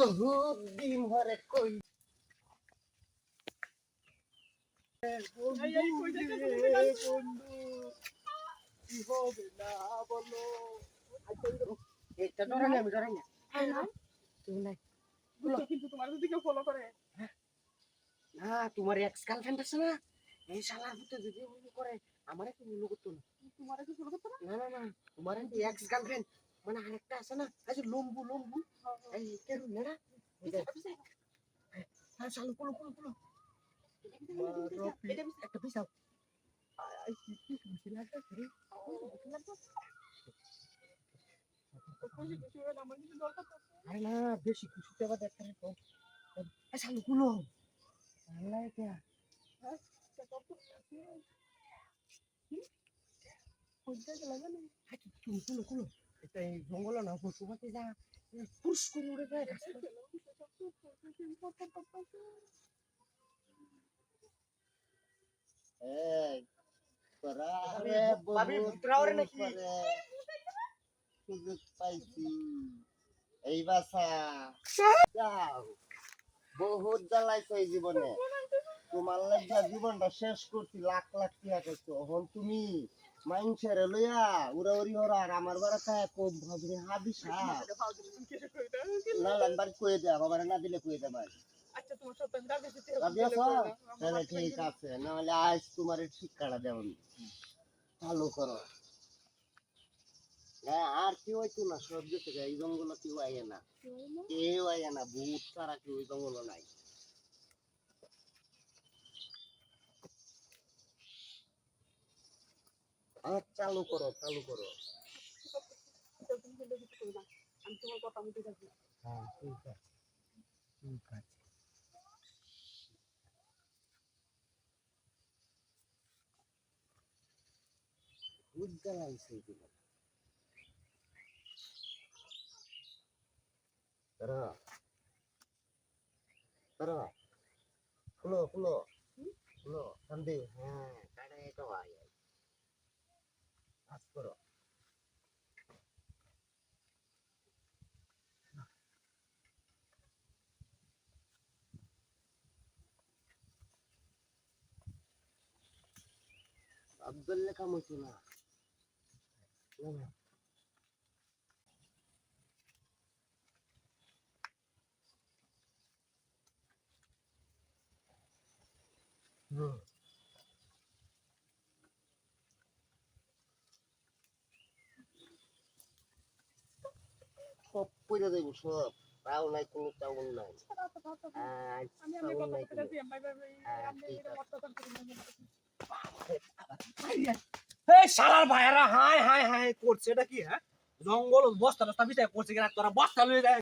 বহুত দিন ধরে কই তোমার এক্স গার্লফ্রেন্ড আছে না? এই শালার ভিতরে যদি করে আমারে তো মনে করতো না? তোমার করতে না? না না তোমার এক্স গার্লফ্রেন্ড মানে আরেকটা আছে না? আচ্ছা লম্বু লম্বু। একটা পিসাও খুশি আরে না বেশি খুশিতে আবার দেখতে তো চালু কুলো আল্লাহ কে জঙ্গল না পশু পাখি যা। পুরুষ করে উড়ে যায়? এই সুযোগ পাইছি। বাসা যাও। বহুত জ্বালাইছো এই জীবনে। তোমার লেখা জীবনটা শেষ করছি লাখ লাখ টাকা করছ এখন তুমি লইয়া উড়াউড়ি হরার আমার বাড়া খায় খুব হাবি সাপ। না লাম্বার কয়ে দেয়া বাবার না দিলে কয়ে দেবা আচ্ছা তাহলে ঠিক আছে নাহলে আজ তোমার দেব চালু করো। হ্যাঁ আর কেউ না সব এই জঙ্গল কেউ না। কেউ না? ভূত ছাড়া কেউ জঙ্গল নাই। আর চালু করো চালু করো। আমি তোমার কথা মতো রাজি হ্যাঁ ঠিক আছে ঠিক আছে। ভূত জ্বালাইছে এগুলো তারা তারা খুলো খুলো খুলো সন্ধে হ্যাঁ কাজ করো। আব্দুল্লাহ কাম হইতো না। না, সব পয়সা দেবো সব। তাও নাই কোনো চাউল নাই। চাউল ভাই হ্যাঁ, ভাইরা হাই হাই হাই করছে এটা কি হ্যাঁ? জঙ্গল বস্তা বস্তা বিচার করছে কিনা তোরা বস্তা লয়ে যায়